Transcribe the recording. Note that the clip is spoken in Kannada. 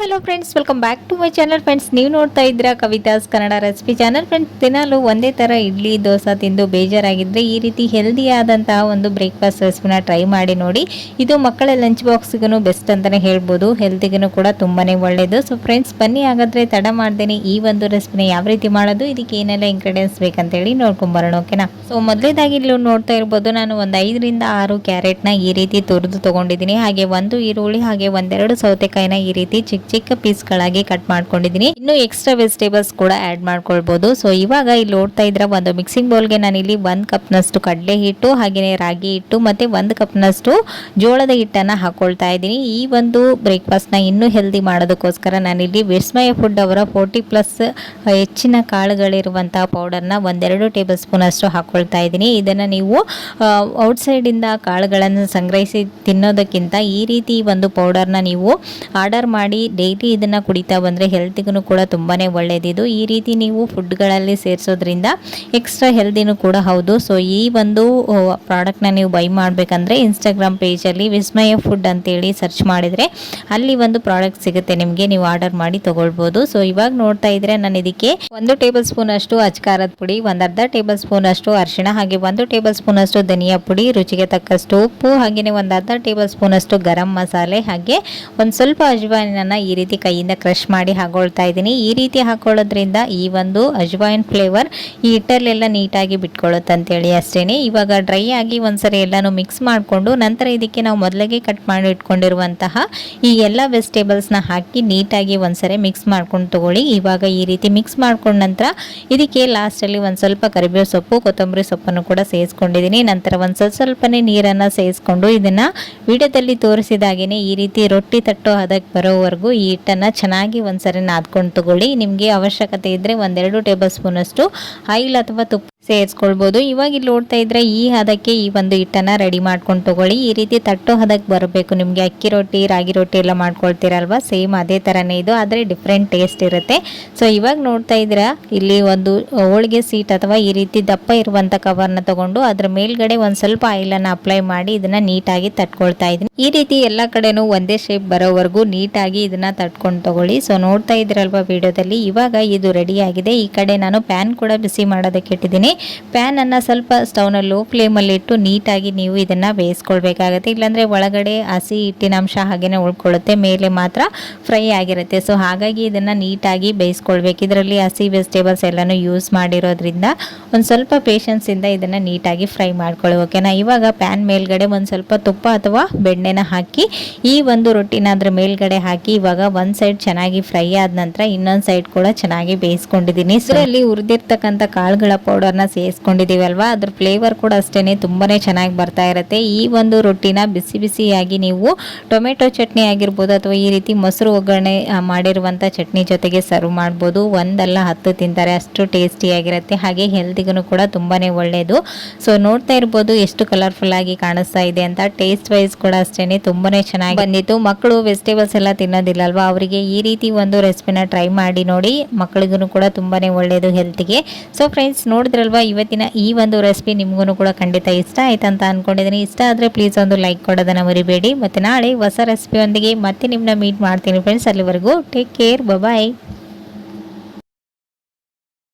Hello friends welcome back to my channel friends ನೀವು ನೋಡ್ತಾ ಇದ್ದೀರಾ Kavitha's Kannada recipe channel friends ದಿನಾಲು ಒಂದೇ ಥರ ಇಡ್ಲಿ, ದೋಸೆ ತಿಂದು ಬೇಜಾರಾಗಿದ್ದರೆ ಈ ರೀತಿ ಹೆಲ್ದಿ ಆದಂತಹ ಒಂದು ಬ್ರೇಕ್ಫಾಸ್ಟ್ ರೆಸಿಪಿನ ಟ್ರೈ ಮಾಡಿ ನೋಡಿ. ಇದು ಮಕ್ಕಳ ಲಂಚ್ ಬಾಕ್ಸ್ಗೂ ಬೆಸ್ಟ್ ಅಂತಲೇ ಹೇಳ್ಬೋದು. ಹೆಲ್ತಿಗೂ ಕೂಡ ತುಂಬಾ ಒಳ್ಳೆಯದು ಸೊ ಫ್ರೆಂಡ್ಸ್ ಬನ್ನಿ ಹಾಗಾದರೆ ತಡ ಮಾಡ್ದೇನೆ ಈ ಒಂದು ರೆಸಿಪಿನ ಯಾವ ರೀತಿ ಮಾಡೋದು, ಇದಕ್ಕೆ ಏನೆಲ್ಲ ಇಂಗ್ರೀಡಿಯೆಂಟ್ಸ್ ಬೇಕಂತೇಳಿ ನೋಡ್ಕೊಂಬರೋಣ ಓಕೆನಾ ಸೊ ಮೊದಲೇದಾಗಿ ಇಲ್ಲಿ ನೋಡ್ತಾ ಇರ್ಬೋದು, ನಾನು ಒಂದು ಐದರಿಂದ ಆರು ಕ್ಯಾರೆಟ್ನ ಈ ರೀತಿ ತುರಿದು ತೊಗೊಂಡಿದ್ದೀನಿ. ಹಾಗೆ ಒಂದು ಈರುಳ್ಳಿ, ಹಾಗೆ ಒಂದೆರಡು ಸೌತೆಕಾಯಿನ ಈ ರೀತಿ ಚಿಕ್ಕ ಚಿಕ್ಕ ಪೀಸ್ಗಳಾಗಿ ಕಟ್ ಮಾಡ್ಕೊಂಡಿದ್ದೀನಿ. ಇನ್ನು ಎಕ್ಸ್ಟ್ರಾ ವೆಜಿಟೇಬಲ್ಸ್ ಕೂಡ ಆ್ಯಡ್ ಮಾಡ್ಕೊಳ್ಬೋದು. ಸೊ ಇವಾಗ ಇಲ್ಲಿ ನೋಡ್ತಾ ಇದ್ರೆ ಒಂದು ಮಿಕ್ಸಿಂಗ್ ಬೌಲ್ಗೆ ನಾನಿಲ್ಲಿ ಒಂದು ಕಪ್ನಷ್ಟು ಕಡಲೆ ಹಿಟ್ಟು ಹಾಗೆಯೇ ರಾಗಿ ಹಿಟ್ಟು ಮತ್ತು ಒಂದು ಕಪ್ನಷ್ಟು ಜೋಳದ ಹಿಟ್ಟನ್ನು ಹಾಕೊಳ್ತಾ ಇದ್ದೀನಿ. ಈ ಒಂದು ಬ್ರೇಕ್ಫಾಸ್ಟ್ನ ಇನ್ನೂ ಹೆಲ್ದಿ ಮಾಡೋದಕ್ಕೋಸ್ಕರ ನಾನಿಲ್ಲಿ ವಿಸ್ಮಯ ಫುಡ್ ಅವರ ಫೋರ್ಟಿ ಪ್ಲಸ್ ಹೆಚ್ಚಿನ ಕಾಳುಗಳಿರುವಂತಹ ಪೌಡರ್ನ ಒಂದೆರಡು ಟೇಬಲ್ ಸ್ಪೂನ್ ಅಷ್ಟು ಹಾಕೊಳ್ತಾ ಇದ್ದೀನಿ. ಇದನ್ನು ನೀವು ಔಟ್ಸೈಡಿಂದ ಕಾಳುಗಳನ್ನು ಸಂಗ್ರಹಿಸಿ ತಿನ್ನೋದಕ್ಕಿಂತ ಈ ರೀತಿ ಒಂದು ಪೌಡರ್ನ ನೀವು ಆರ್ಡರ್ ಮಾಡಿ ಡೈಲಿ ಇದನ್ನು ಕುಡಿತಾ ಬಂದರೆ ಹೆಲ್ತಿಗೂ ಕೂಡ ತುಂಬಾ ಒಳ್ಳೆಯದಿದು ಈ ರೀತಿ ನೀವು ಫುಡ್ಗಳಲ್ಲಿ ಸೇರಿಸೋದ್ರಿಂದ ಎಕ್ಸ್ಟ್ರಾ ಹೆಲ್ದಿನೂ ಕೂಡ ಹೌದು. ಸೊ, ಈ ಒಂದು ಪ್ರಾಡಕ್ಟ್ನ ನೀವು ಬೈ ಮಾಡಬೇಕಂದ್ರೆ ಇನ್ಸ್ಟಾಗ್ರಾಮ್ ಪೇಜಲ್ಲಿ ವಿಸ್ಮಯ ಫುಡ್ ಅಂತೇಳಿ ಸರ್ಚ್ ಮಾಡಿದರೆ ಅಲ್ಲಿ ಒಂದು ಪ್ರಾಡಕ್ಟ್ ಸಿಗುತ್ತೆ. ನಿಮಗೆ ನೀವು ಆರ್ಡರ್ ಮಾಡಿ ತೊಗೊಳ್ಬೋದು. ಸೊ, ಇವಾಗ ನೋಡ್ತಾ ಇದ್ರೆ ನಾನು ಇದಕ್ಕೆ ಒಂದು ಟೇಬಲ್ ಸ್ಪೂನ್ ಅಷ್ಟು ಅಚ್ಕಾರದ ಪುಡಿ, ಒಂದು ಅರ್ಧ ಟೇಬಲ್ ಸ್ಪೂನ್ ಅಷ್ಟು ಅರಿಶಿಣ, ಹಾಗೆ ಒಂದು ಟೇಬಲ್ ಸ್ಪೂನ್ ಅಷ್ಟು ಧನಿಯಾ ಪುಡಿ, ರುಚಿಗೆ ತಕ್ಕಷ್ಟು ಉಪ್ಪು ಹಾಗೆಯೇ ಒಂದು ಅರ್ಧ ಟೇಬಲ್ ಸ್ಪೂನ್ ಅಷ್ಟು ಗರಂ ಮಸಾಲೆ, ಹಾಗೆ ಒಂದು ಸ್ವಲ್ಪ ಅಜ್ವಾಯಿನನ್ನು ಈ ರೀತಿ ಕೈಯಿಂದ ಕ್ರಷ್ ಮಾಡಿ ಹಾಕೊಳ್ತಾ ಇದ್ದೀನಿ. ಈ ರೀತಿ ಹಾಕೊಳ್ಳೋದ್ರಿಂದ ಈ ಒಂದು ಅಜ್ವಾಯಿನ್ ಫ್ಲೇವರ್ ಈ ಹಿಟ್ಟಲ್ಲೆಲ್ಲ ನೀಟಾಗಿ ಬಿಟ್ಕೊಳ್ಳುತ್ತೆ ಅಂತೇಳಿ ಅಷ್ಟೇ ಇವಾಗ ಡ್ರೈ ಆಗಿ ಒಂದ್ಸರಿ ಎಲ್ಲನೂ ಮಿಕ್ಸ್ ಮಾಡಿಕೊಂಡು ನಂತರ ಇದಕ್ಕೆ ನಾವು ಮೊದಲಿಗೆ ಕಟ್ ಮಾಡಿ ಇಟ್ಕೊಂಡಿರುವಂತಹ ಈ ಎಲ್ಲ ವೆಜಿಟೇಬಲ್ಸ್ನ ಹಾಕಿ ನೀಟಾಗಿ ಒಂದ್ಸರಿ ಮಿಕ್ಸ್ ಮಾಡ್ಕೊಂಡು ತಗೊಳ್ಳಿ. ಇವಾಗ ಈ ರೀತಿ ಮಿಕ್ಸ್ ಮಾಡ್ಕೊಂಡ ನಂತರ ಇದಕ್ಕೆ ಲಾಸ್ಟಲ್ಲಿ ಒಂದು ಸ್ವಲ್ಪ ಕರಿಬೇವು ಸೊಪ್ಪು, ಕೊತ್ತಂಬರಿ ಸೊಪ್ಪನ್ನು ಕೂಡ ಸೇರಿಸ್ಕೊಂಡಿದ್ದೀನಿ ನಂತರ ಒಂದು ಸ್ವಲ್ಪ ಸ್ವಲ್ಪನೇ ನೀರನ್ನು ಸೇರಿಸ್ಕೊಂಡು ಇದನ್ನು ವಿಡಿಯೋದಲ್ಲಿ ತೋರಿಸಿದಾಗೇ ಈ ರೀತಿ ರೊಟ್ಟಿ ತಟ್ಟೋ ಅದಕ್ಕೆ ಬರೋವರೆಗೂ ಈ ಹಿಟ್ಟನ್ನು ಚೆನ್ನಾಗಿ ಒಂದ್ಸರಿ ನಾದ್ಕೊಂಡು ತಗೊಳ್ಳಿ. ನಿಮಗೆ ಅವಶ್ಯಕತೆ ಇದ್ದರೆ ಒಂದೆರಡು ಟೇಬಲ್ ಸ್ಪೂನಷ್ಟು ಆಯಿಲ್ ಅಥವಾ ತುಪ್ಪ ಸೇರಿಸ್ಕೊಳ್ಬೋದು. ಇವಾಗ ಇಲ್ಲಿ ನೋಡ್ತಾ ಇದ್ರೆ ಈ ಹದಕ್ಕೆ ಈ ಒಂದು ಹಿಟ್ಟನ್ನು ರೆಡಿ ಮಾಡ್ಕೊಂಡು ತಗೊಳ್ಳಿ. ಈ ರೀತಿ ತಟ್ಟೋ ಹದಕ್ಕೆ ಬರಬೇಕು. ನಿಮಗೆ ಅಕ್ಕಿ ರೊಟ್ಟಿ, ರಾಗಿ ರೊಟ್ಟಿ ಎಲ್ಲ ಮಾಡ್ಕೊಳ್ತೀರಲ್ವ? ಸೇಮ್ ಅದೇ ಥರನೇ ಇದು, ಆದರೆ ಡಿಫ್ರೆಂಟ್ ಟೇಸ್ಟ್ ಇರುತ್ತೆ. ಸೊ ಇವಾಗ ನೋಡ್ತಾ ಇದ್ರೆ ಇಲ್ಲಿ ಒಂದು ಹೋಳಿಗೆ ಸೀಟ್ ಅಥವಾ ಈ ರೀತಿ ದಪ್ಪ ಇರುವಂಥ ಕವರ್ನ ತಗೊಂಡು ಅದ್ರ ಮೇಲ್ಗಡೆ ಒಂದು ಸ್ವಲ್ಪ ಆಯಿಲನ್ನು ಅಪ್ಲೈ ಮಾಡಿ ಇದನ್ನು ನೀಟಾಗಿ ತಟ್ಕೊಳ್ತಾ ಇದ್ದೀನಿ. ಈ ರೀತಿ ಎಲ್ಲ ಕಡೆನೂ ಒಂದೇ ಶೇಪ್ ಬರೋವರೆಗೂ ನೀಟಾಗಿ ಇದನ್ನು ತಟ್ಕೊಂಡು ತಗೊಳ್ಳಿ. ಸೊ ನೋಡ್ತಾ ಇದ್ರಲ್ವ ವಿಡಿಯೋದಲ್ಲಿ? ಇವಾಗ ಇದು ರೆಡಿ ಆಗಿದೆ. ಈ ಕಡೆ ನಾನು ಪ್ಯಾನ್ ಕೂಡ ಬಿಸಿ ಮಾಡೋದಕ್ಕೆ ಇಟ್ಟಿದ್ದೀನಿ. ಪ್ಯಾನನ್ನು ಸ್ವಲ್ಪ ಸ್ಟೌನಲ್ಲಿ ಲೋ ಫ್ಲೇಮಲ್ಲಿಟ್ಟು ನೀಟಾಗಿ ನೀವು ಇದನ್ನು ಬೇಯಿಸ್ಕೊಳ್ಬೇಕಾಗತ್ತೆ. ಇಲ್ಲಾಂದರೆ ಒಳಗಡೆ ಹಸಿ ಹಿಟ್ಟಿನ ಅಂಶ ಹಾಗೇನೆ ಉಳ್ಕೊಳ್ಳುತ್ತೆ. ಮೇಲೆ ಮಾತ್ರ ಫ್ರೈ ಆಗಿರುತ್ತೆ. ಸೊ, ಹಾಗಾಗಿ ಇದನ್ನು ನೀಟಾಗಿ ಬೇಯಿಸ್ಕೊಳ್ಬೇಕು. ಇದರಲ್ಲಿ ಹಸಿ ವೆಜಿಟೇಬಲ್ಸ್ ಎಲ್ಲನೂ ಯೂಸ್ ಮಾಡಿರೋದ್ರಿಂದ ಒಂದು ಸ್ವಲ್ಪ ಪೇಷನ್ಸಿಂದ ಇದನ್ನು ನೀಟಾಗಿ ಫ್ರೈ ಮಾಡ್ಕೊಳ್ಳಿ ಓಕೆನಾ? ಇವಾಗ ಪ್ಯಾನ್ ಮೇಲ್ಗಡೆ ಒಂದು ಸ್ವಲ್ಪ ತುಪ್ಪ ಅಥವಾ ಬೆಣ್ಣೆನ ಹಾಕಿ, ಈ ಒಂದು ರೊಟ್ಟಿನ ಅದರ ಮೇಲ್ಗಡೆ ಹಾಕಿ, ಇವಾಗ ಒಂದು ಸೈಡ್ ಚೆನ್ನಾಗಿ ಫ್ರೈ ಆದ ನಂತರ ಇನ್ನೊಂದು ಸೈಡ್ ಕೂಡ ಚೆನ್ನಾಗಿ ಬೇಯಿಸ್ಕೊಂಡಿದ್ದೀನಿ. ಇದರಲ್ಲಿ ಹುರಿದಿರ್ತಕ್ಕಂಥ ಕಾಳುಗಳ ಪೌಡರ್ನ ಸೇರಿಸ್ಕೊಂಡಿದ್ದೀವಿ ಅಲ್ವಾ ಅದ್ರ ಫ್ಲೇವರ್ ಕೂಡ ಅಷ್ಟೇ ತುಂಬಾ ಚೆನ್ನಾಗಿ ಬರ್ತಾ ಇರುತ್ತೆ. ಈ ಒಂದು ರೊಟ್ಟಿನ ಬಿಸಿ ಬಿಸಿಯಾಗಿ ನೀವು ಟೊಮೆಟೊ ಚಟ್ನಿ ಆಗಿರ್ಬೋದು ಅಥವಾ ಈ ರೀತಿ ಮೊಸರು ಒಗ್ಗರಣೆ ಮಾಡಿರುವಂಥ ಚಟ್ನಿ ಜೊತೆಗೆ ಸರ್ವ್ ಮಾಡ್ಬೋದು. ಒಂದಲ್ಲ ಹತ್ತು ತಿಂತಾರೆ, ಅಷ್ಟು ಟೇಸ್ಟಿಯಾಗಿರುತ್ತೆ ಹಾಗೆ ಹೆಲ್ತಿಗೂ ಕೂಡ ತುಂಬಾ ಒಳ್ಳೆಯದು ಸೊ ನೋಡ್ತಾ ಇರ್ಬೋದು ಎಷ್ಟು ಕಲರ್ಫುಲ್ ಆಗಿ ಕಾಣಿಸ್ತಾ ಇದೆ ಅಂತ. ಟೇಸ್ಟ್ ವೈಸ್ ಕೂಡ ಅಷ್ಟೇ ತುಂಬಾ ಚೆನ್ನಾಗಿ ಬಂದಿತ್ತು. ಮಕ್ಕಳು ವೆಜಿಟೇಬಲ್ಸ್ ಎಲ್ಲ ತಿನ್ನೋದಿಲ್ಲ ಅಲ್ವಾ ಅವರಿಗೆ ಈ ರೀತಿ ಒಂದು ರೆಸಿಪಿನ ಟ್ರೈ ಮಾಡಿ ನೋಡಿ ಮಕ್ಕಳಿಗೂ ಕೂಡ ತುಂಬಾ ಒಳ್ಳೆಯದು ಹೆಲ್ತಿಗೆ ಸೊ ಫ್ರೆಂಡ್ಸ್ ನೋಡಿದ್ರಲ್ವಾ ಇವತ್ತಿನ ಈ ಒಂದು ರೆಸಿಪಿ ನಿಮಗೂ ಕೂಡ ಖಂಡಿತ ಇಷ್ಟ ಆಯ್ತು ಅಂತ ಅಂದ್ಕೊಂಡಿದ್ದೀನಿ ಇಷ್ಟ ಆದರೆ ಪ್ಲೀಸ್ ಒಂದು ಲೈಕ್ ಕೊಡೋದನ್ನು ಮರಿಬೇಡಿ. ಮತ್ತು ನಾಳೆ ಹೊಸ ರೆಸಿಪಿಯೊಂದಿಗೆ ಮತ್ತೆ ನಿಮ್ಮನ್ನ ಮೀಟ್ ಮಾಡ್ತೀನಿ ಫ್ರೆಂಡ್ಸ್ ಅಲ್ಲಿವರೆಗೂ ಟೇಕ್ ಕೇರ್ ಬಾಯ್